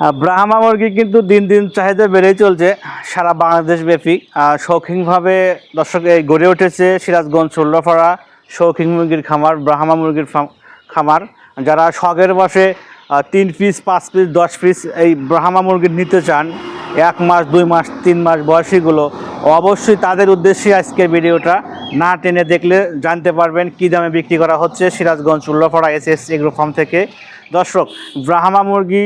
ব্রাহ্মা মুরগি কিন্তু দিন দিন চাহিদা বেড়েই চলছে, সারা বাংলাদেশ ব্যাপী। শৌখিনভাবে দর্শক, এই গড়ে উঠেছে সিরাজগঞ্জ ষোল্লপাড়া শৌখিন মুরগির খামার, ব্রাহ্মা মুরগির খামার। যারা শখের বসে তিন পিস, পাঁচ পিস, দশ পিস এই ব্রাহ্মা মুরগি নিতে চান, এক মাস, দুই মাস, তিন মাস বয়সীগুলো, অবশ্যই তাদের উদ্দেশ্যে আজকের ভিডিওটা না টেনে দেখলে জানতে পারবেন কী দামে বিক্রি করা হচ্ছে Sirajganj Ullapara S S agro farm থেকে। দর্শক, ব্রাহ্মা মুরগি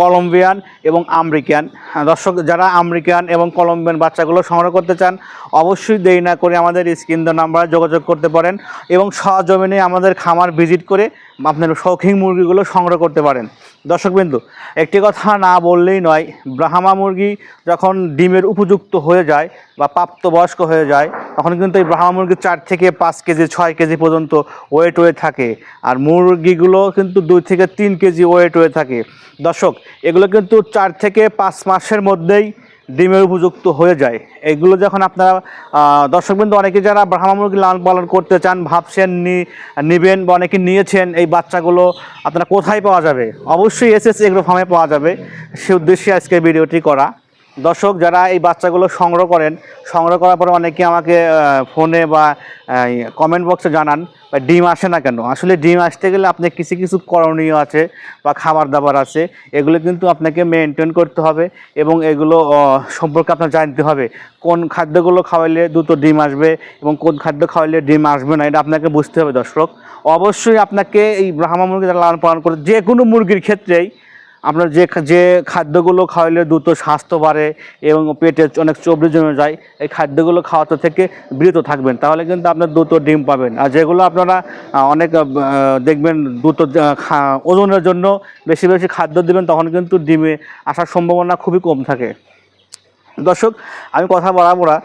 কলম্বিয়ান এবং আমেরিকান। দর্শক, যারা আমেরিকান এবং কলম্বিয়ান বাচ্চাগুলো সংগ্রহ করতে চান, অবশ্যই দেরি না করে আমাদের স্ক্রিন নাম্বারে যোগাযোগ করতে পারেন এবং সজমিনে আমাদের খামার ভিজিট করে আপনার শৌখিন মুরগিগুলো সংগ্রহ করতে পারেন। দর্শকবিন্দু, একটি কথা না বললেই নয়, ব্রাহ্মা মুরগি যখন ডিমের উপযুক্ত হয়ে যায় বা প্রাপ্তবয়স্ক হয়ে যায়, তখন কিন্তু এই ব্রাহ্মা মুরগি চার থেকে পাঁচ কেজি, ছয় কেজি পর্যন্ত ওয়েট হয়ে থাকে। আর মুরগিগুলো কিন্তু দুই থেকে তিন কেজি ওয়েট হয়ে থাকে। দর্শক, এগুলো কিন্তু চার থেকে পাঁচ মাসের মধ্যেই ডিমের উপযুক্ত হয়ে যায়। এগুলো যখন আপনারা দর্শকবৃন্দ অনেকে যারা ব্রাহ্মা মুরগি লালন পালন করতে চান ভাবছেন নি- নিবেন বা অনেকে নিয়েছেন এই বাচ্চাগুলো, আপনারা কোথায় পাওয়া যাবে? অবশ্যই এস এস এগ্রো ফার্মে পাওয়া যাবে। সে উদ্দেশ্যে আজকে ভিডিওটি করা। দর্শক, যারা এই বাচ্চাগুলো সংগ্রহ করেন, সংগ্রহ করার পরে অনেকে আমাকে ফোনে বা কমেন্ট বক্সে জানান, বা ডিম আসে না কেন? আসলে ডিম আসতে গেলে আপনি কিছু কিছু করণীয় আছে বা খাবার দাবার আছে, এগুলো কিন্তু আপনাকে মেনটেন করতে হবে এবং এগুলো সম্পর্কে আপনার জানতে হবে। কোন খাদ্যগুলো খাওয়াইলে দ্রুত ডিম আসবে এবং কোন খাদ্য খাওয়াইলে ডিম আসবে না, এটা আপনাকে বুঝতে হবে দর্শক। অবশ্যই আপনাকে এই ব্রাহ্মা মুরগি যারা লালন পালন করে, যে কোনো মুরগির ক্ষেত্রেই আপনার যে যে খাদ্যগুলো খাওয়াইলে দ্রুত স্বাস্থ্য বাড়ে এবং পেটে অনেক চবড়ি জমে যায়, এই খাদ্যগুলো খাওয়াতে থেকে বিরত থাকবেন। তাহলে কিন্তু আপনার দ্রুত ডিম পাবেন। আর যেগুলো আপনারা অনেক দেখবেন দ্রুত ওজনের জন্য বেশি বেশি খাদ্য দিবেন, তখন কিন্তু ডিমে আসার সম্ভাবনা খুবই কম থাকে। দর্শক, আমি কথা বলাবো না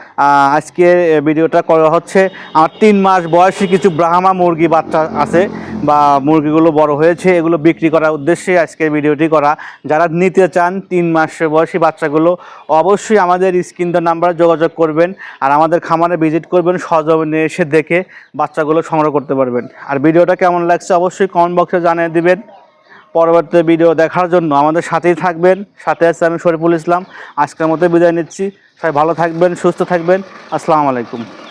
আজকে ভিডিওটা করা হচ্ছে আমার তিন মাস বয়সী কিছু ব্রাহ্মা মুরগি বাচ্চা আছে। বা মুরগিগুলো বড় হয়েছে, এগুলো বিক্রি করার উদ্দেশ্যে আজকের ভিডিওটি করা। যারা নিতে চান তিন মাস বয়সী বাচ্চাগুলো, অবশ্যই আমাদের স্ক্রিন নাম্বারে যোগাযোগ করবেন আর আমাদের খামারে ভিজিট করবেন সহজমিনে এসে দেখে বাচ্চাগুলো সংগ্রহ করতে পারবেন। আর ভিডিওটা কেমন লাগছে অবশ্যই কমেন্ট বক্সে জানিয়ে দিবেন। পরবর্তী ভিডিও দেখার জন্য আমাদের সাথেই থাকবেন। সাথে আছে আমি শরীফুল ইসলাম। আজকের মতো বিদায় নিচ্ছি। সবাই ভালো থাকবেন, সুস্থ থাকবেন। আসসালামু আলাইকুম।